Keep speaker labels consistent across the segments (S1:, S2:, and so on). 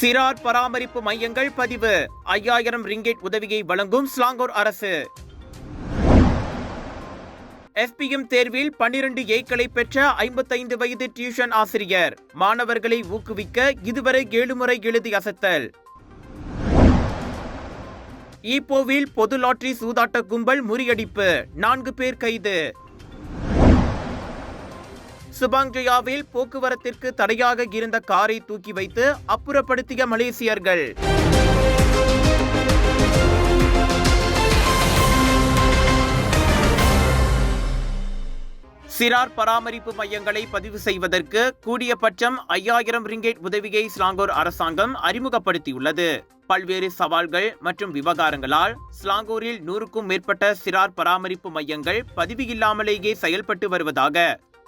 S1: சிறார் பராமரிப்பு மையங்கள் பதிவு. ஐயாயிரம் ரிங்கெட் உதவியை வழங்கும் ஸ்லாங்கூர் அரசு. எஸ்பிஎம் தேர்வில் பன்னிரண்டு ஏக்களை பெற்ற ஐம்பத்தைந்து வயது டியூஷன் ஆசிரியர். மாணவர்களை ஊக்குவிக்க இதுவரை ஏழு முறை எழுதி அசத்தல். ஈப்போவில் பொது லாட்டரி சூதாட்ட கும்பல் முறியடிப்பு. நான்கு பேர் கைது. சுபாங்ஜயாவில் போக்குவரத்திற்கு தடையாக இருந்த காரை தூக்கி வைத்து அப்புறப்படுத்திய மலேசியர்கள். சிறார் பராமரிப்பு மையங்களை பதிவு செய்வதற்கு கூடியபட்சம் ஐயாயிரம் ரிங்கேட் உதவியை ஸ்லாங்கூர் அரசாங்கம் அறிமுகப்படுத்தியுள்ளது. பல்வேறு சவால்கள் மற்றும் விவகாரங்களால் ஸ்லாங்கூரில் நூறுக்கும் மேற்பட்ட சிறார் பராமரிப்பு மையங்கள் பதிவு இல்லாமலேயே செயல்பட்டு வருவதாக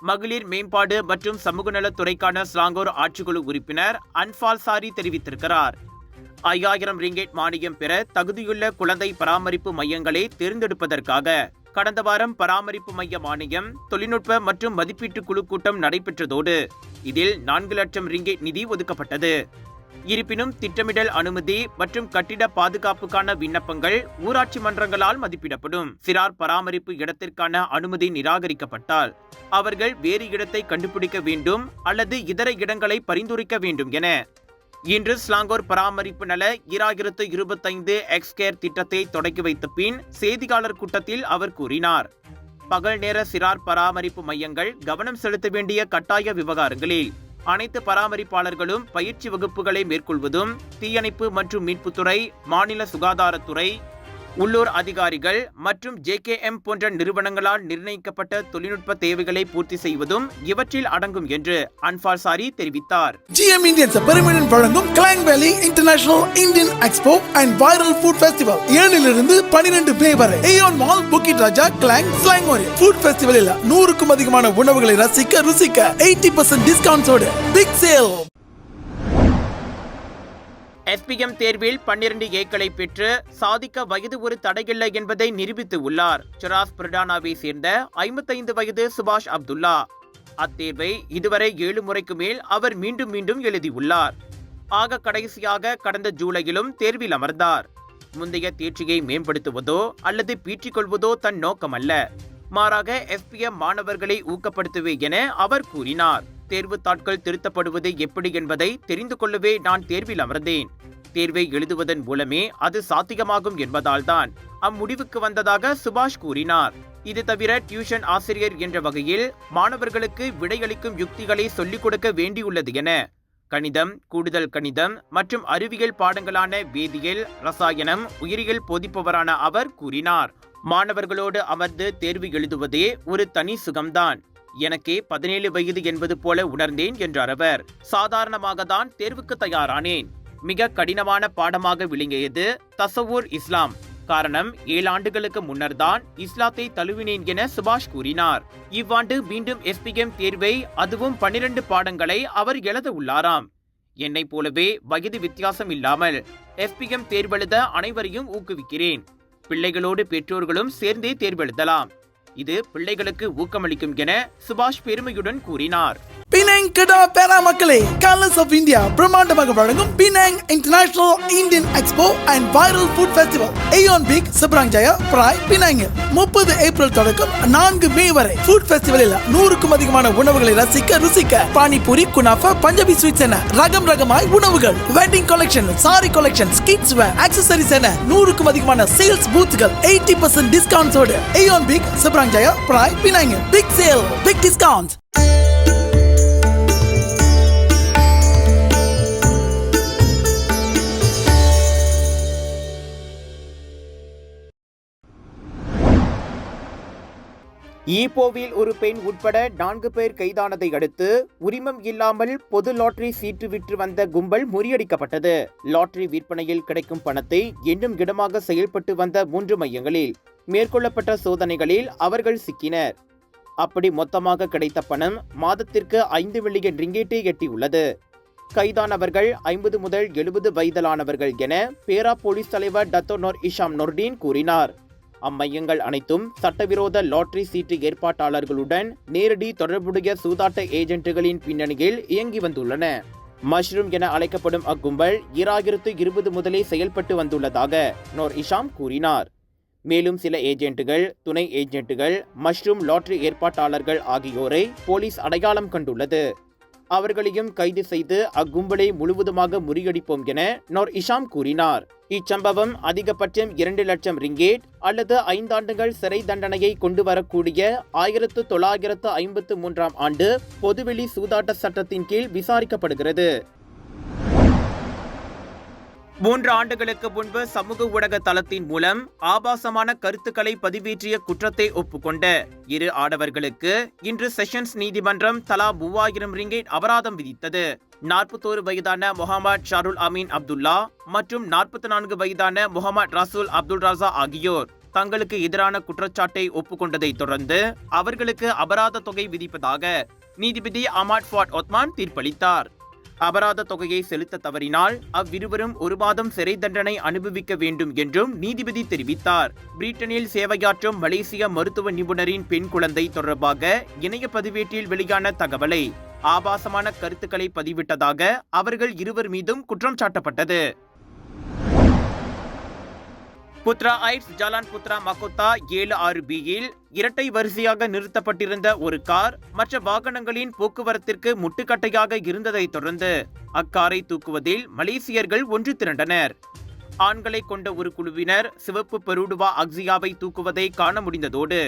S1: மகளிர் மேம்பாடு மற்றும் சமூக நலத்துறைக்கான ஸ்லாங்கோர் ஆட்சிக்குழு உறுப்பினர் அன்பால் சாரி தெரிவித்திருக்கிறார். ஐயாயிரம் ரிங்கெட் மானியம் பெற தகுதியுள்ள குழந்தை பராமரிப்பு மையங்களை தேர்ந்தெடுப்பதற்காக கடந்த வாரம் பராமரிப்பு மைய மானியம் தொழில்நுட்ப மற்றும் மதிப்பீட்டு குழு கூட்டம் நடைபெற்றதோடு இதில் நான்கு லட்சம் ரிங்கெட் நிதி ஒதுக்கப்பட்டது. இருப்பினும் திட்டமிடல் அனுமதி மற்றும் கட்டிட பாதுகாப்புக்கான விண்ணப்பங்கள் ஊராட்சி மன்றங்களால் மதிப்பிடப்படும். சிறார் பராமரிப்பு இடத்திற்கான அனுமதி நிராகரிக்கப்பட்டால் அவர்கள் வேறு இடத்தை கண்டுபிடிக்க வேண்டும் அல்லது இதர இடங்களை பரிந்துரைக்க வேண்டும் என. இன்று ஸ்லாங்கோர் பராமரிப்பு நல ஈராயிரத்து இருபத்தைந்து எக்ஸ்கேர் திட்டத்தை தொடக்கி வைத்த பின் செய்தியாளர் கூட்டத்தில் அவர் கூறினார். பகல் நேர சிறார் பராமரிப்பு மையங்கள் கவனம் செலுத்த வேண்டிய கட்டாய விவகாரங்களில் அனைத்து பராமரிப்பாளர்களும் பயிற்சி வகுப்புகளை மேற்கொள்வதும் தீயணைப்பு மற்றும் மீட்புத்துறை மாநில சுகாதாரத்துறை உள்ளூர் அதிகாரிகள் மற்றும் ஜேகேஎம் போன்ற நிறுவனங்களால் நிர்ணயிக்கப்பட்ட தொழில்நுட்ப தேவைகளை பூர்த்தி செய்வதும் இவற்றில் அடங்கும் என்று அன்பால் சாரி தெரிவித்தார்.
S2: ஜிஎம் இந்தியன் பெருமிடன் வழங்கும் Klang Valley international Indian expo and viral food festival ஏழிலிருந்து பனிரெண்டு மே வரை. Aeon mall Bukit Raja Klang ஸ்லாங்கோரி food ஃபெஸ்டிவலில் நூறுக்கும் அதிகமான உணவுகளை ரசிக்க ருசிக்க எயிட்டி பர்சன்ட் டிஸ்கவுண்ட்ஸோடு பிக் சேல்
S1: எஸ்பிஎம் தேர்வில் பன்னிரண்டு ஏக்களை பெற்று சாதிக்க வயது ஒரு தடையில்லை என்பதை நிரூபித்து உள்ளார். சுராஸ் பிரடானாவை சேர்ந்த ஐம்பத்தைந்து வயது சுபாஷ் அப்துல்லா. அத்தேர்வை இதுவரை ஏழு முறைக்கு மேல் அவர் மீண்டும் மீண்டும் எழுதியுள்ளார் ஆக கடைசியாக கடந்த ஜூலையிலும் தேர்வில் அமர்ந்தார். முந்தைய தேர்ச்சியை மேம்படுத்துவதோ அல்லது பீற்றிக்கொள்வதோ தன் நோக்கமல்ல மாறாக எஸ்பிஎம் மாணவர்களை ஊக்கப்படுத்துவே என அவர் கூறினார். தேர்வு தாட்கள் திருத்தப்படுவது எப்படி என்பதை தெரிந்து கொள்ளவே நான் தேர்வில் அமர்ந்தேன். தேர்வை எழுதுவதன் மூலமே அது சாத்தியமாகும் என்பதால்தான் அம்முடிவுக்கு வந்ததாக சுபாஷ் கூறினார். இது தவிர டியூஷன் ஆசிரியர் என்ற வகையில் மாணவர்களுக்கு விடையளிக்கும் யுக்திகளை சொல்லிக் கொடுக்க வேண்டியுள்ளது என கணிதம் கூடுதல் கணிதம் மற்றும் அறிவியல் பாடங்களான வேதியியல் ரசாயனம் உயிரியல் போதிப்பவரான அவர் கூறினார். மாணவர்களோடு அமர்ந்து தேர்வு எழுதுவதே ஒரு தனி சுகம்தான். எனக்கே பதினேழு வயது என்பது போல உணர்ந்தேன் என்றார் அவர். சாதாரணமாக தான் தேர்வுக்கு தயாரானேன். மிக கடினமான பாடமாக விளங்கியது தசவூர் இஸ்லாம். காரணம் ஏழு ஆண்டுகளுக்கு முன்னர் தான் இஸ்லாத்தை தழுவினேன் என சுபாஷ் கூறினார். இவ்வாண்டு மீண்டும் எஸ்பிஎம் தேர்வை அதுவும் பன்னிரண்டு பாடங்களை அவர் எழுத உள்ளாராம். என்னைப் போலவே வயது வித்தியாசம் இல்லாமல் எஸ்பிஎம் தேர்வெழுத அனைவரையும் ஊக்குவிக்கிறேன். பிள்ளைகளோடு பெற்றோர்களும் சேர்ந்தே தேர்வெழுதலாம். இது பிள்ளைகளுக்கு ஊக்கமளிக்கும் என சுபாஷ் பெருமையுடன் கூறினார்.
S2: பினாங் பேரா மக்களே கலர்ஸ் ஆஃப் இந்தியா பிரம்மாண்டமாக வழங்கும் Penang international Indian expo and viral food festival AEON Big Seberang Jaya Prai Penang முப்பது ஏப்ரல் தொடக்கம் நான்கு மே வரை. ஃபுட் ஃபெஸ்டிவலில் நூறுக்கும் அதிகமான உணவுகளை ரசிக்க ருசிக்க. பானிபூரி குனாஃபா பஞ்சாபி ஸ்வீட்ஸ் என ரகம் ரகமாய் உணவுகள். Wedding collection sari collection kids wear accessories என நூறுக்கும் அதிகமான சேல்ஸ் பூத்துகள் eighty percent டிஸ்கவுண்ட்ஸோடு AEON Big Seberang Jaya Prai Penang big sale big discount
S1: ஈப்போவில் ஒரு பெண் உட்பட நான்கு பேர் கைதானதை அடுத்து உரிமம் இல்லாமல் பொது லாட்டரி சீட்டு விற்று வந்த கும்பல் முறியடிக்கப்பட்டது. லாட்டரி விற்பனையில் கிடைக்கும் பணத்தை எண்ணும் இடமாக செயல்பட்டு வந்த மூன்று மையங்களில் மேற்கொள்ளப்பட்ட சோதனைகளில் அவர்கள் சிக்கினர். அப்படி மொத்தமாக கிடைத்த பணம் மாதத்திற்கு ஐந்து மில்லியன் ரிங்கேட்டை எட்டியுள்ளது. கைதானவர்கள் ஐம்பது முதல் எழுபது வயதிலானவர்கள் என பேரா போலீஸ் தலைவர் டத்தோனோர் இஷாம் நொர்டீன் கூறினார். அம்மையங்கள் அனைத்தும் சட்டவிரோத லாட்டரி சீட்டு ஏற்பாட்டாளர்களுடன் நேரடி தொடர்புடைய சூதாட்ட ஏஜென்ட்டுகளின் பின்னணியில் இயங்கி வந்துள்ளன. மஷ்ரூம் என அழைக்கப்படும் அக்கும்பல் ஈராயிரத்து இருபது முதலே செயல்பட்டு வந்துள்ளதாக நோர் இஷாம் கூறினார். மேலும் சில ஏஜென்ட்டுகள் துணை ஏஜென்ட்டுகள் மஷ்ரூம் லாட்டரி ஏற்பாட்டாளர்கள் ஆகியோரை போலீஸ் அடையாளம் கண்டுள்ளது. அவர்களையும் கைது செய்து அக்கும்பலை முழுவதுமாக முறியடிப்போம் என நோர் இஷாம் கூறினார். இச்சம்பவம் அதிகபட்சம் இரண்டு லட்சம் ரிங்கேட் அல்லது ஐந்தாண்டுகள் சிறை தண்டனையை கொண்டு வரக்கூடிய ஆயிரத்து தொள்ளாயிரத்து ஐம்பத்து மூன்றாம் ஆண்டு பொதுவெளி சூதாட்ட சட்டத்தின் கீழ் விசாரிக்கப்படுகிறது. மூன்று ஆண்டுகளுக்கு முன்பு சமூக ஊடக தளத்தின் மூலம் ஆபாசமான கருத்துக்களை பதிவேற்றிய குற்றத்தை ஒப்புக்கொண்ட இரு ஆடவர்களுக்கு இன்று செஷன்ஸ் நீதிமன்றம் தலா மூவாயிரம் ரிங்கேட் அபராதம் விதித்தது. நாற்பத்தோரு வயதான முகமது ஷாருல் அமீன் அப்துல்லா மற்றும் நாற்பத்தி நான்கு வயதான முகமது ரசூல் அப்துல் ராசா ஆகியோர் தங்களுக்கு எதிரான குற்றச்சாட்டை ஒப்புக்கொண்டதை தொடர்ந்து அவர்களுக்கு அபராத தொகை விதிப்பதாக நீதிபதி அமாட் ஃபாட் ஒத்மான் தீர்ப்பளித்தார். அபராத தொகையை செலுத்த தவறினால் அவ்விருவரும் ஒரு மாதம் சிறை தண்டனை அனுபவிக்க வேண்டும் என்றும் நீதிபதி தெரிவித்தார். பிரிட்டனில் சேவையாற்றும் மலேசிய மருத்துவ நிபுணரின் பெண் குழந்தை தொடர்பாக இணைய பதிவேட்டில் வெளியான தகவலை ஆபாசமான கருத்துக்களை பதிவிட்டதாக அவர்கள் இருவர் மீதும் குற்றம் சாட்டப்பட்டது. Putra Heights Jalan Putra Mahkota ஏழு ஆறு பியில் இரட்டை வரிசையாக நிறுத்தப்பட்டிருந்த ஒரு கார் மற்ற வாகனங்களின் போக்குவரத்திற்கு முட்டுக்கட்டையாக இருந்ததை தொடர்ந்து அக்காரை தூக்குவதில் மலேசியர்கள் ஒன்று திரண்டனர். ஆண்களை கொண்ட ஒரு குழுவினர் சிவப்பு பெருடுவா அக்ஸியாவை தூக்குவதை காண முடிந்ததோடு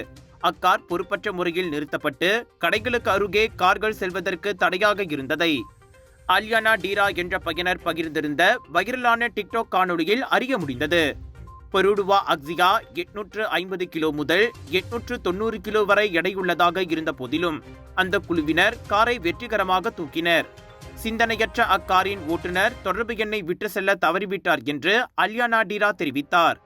S1: அக்கார் பொறுப்பற்ற முறையில் நிறுத்தப்பட்டு கடைகளுக்கு அருகே கார்கள் செல்வதற்கு தடையாக இருந்ததை அல்யானா டீரா என்ற பயனர் பகிர்ந்திருந்த வைரலான டிக்டாக் காணொலியில் அறிய முடிந்தது. பெருடுவா அக்ஸியா எட்நூற்று ஐம்பது கிலோ முதல் எட்நூற்று தொண்ணூறு கிலோ வரை எடையுள்ளதாக இருந்த போதிலும் அந்த குழுவினர் காரை வெற்றிகரமாக தூக்கினர். சிந்தனையற்ற அக்காரின் ஓட்டுநர் தொடர்பு எண்ணை விட்டு செல்ல தவறிவிட்டார் என்று அல்யானா டீரா தெரிவித்தார்.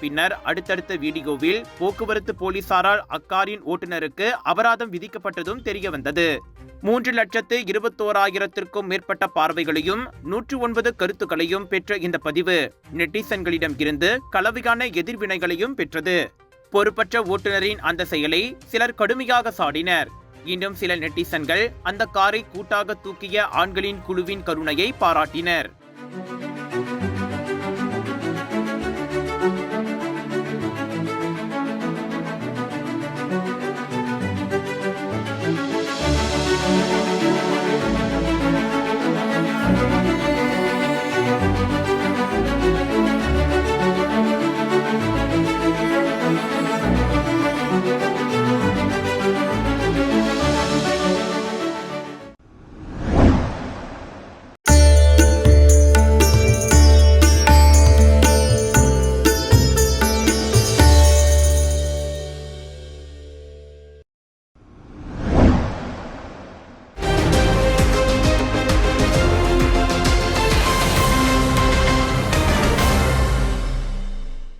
S1: பின்னர் அடுத்தடுத்த வீடியோவில் போக்குவரத்து போலீசாரால் அக்காரின் ஓட்டுநருக்கு அபராதம் விதிக்கப்பட்டதும் தெரியவந்தது. மூன்று லட்சத்து இருபத்தோராயிரத்திற்கும் மேற்பட்ட பார்வைகளையும் நூற்று ஒன்பது கருத்துக்களையும் பெற்ற இந்த பதிவு நெட்டிசன்களிடம் இருந்து கலவையான எதிர்வினைகளையும் பெற்றது. பொறுப்பற்ற ஓட்டுநரின் அந்த செயலை சிலர் கடுமையாக சாடினர். இன்னும் சில நெட்டிசன்கள் அந்த காரை கூட்டாக தூக்கிய ஆண்களின் குழுவின் கருணையை பாராட்டினர்.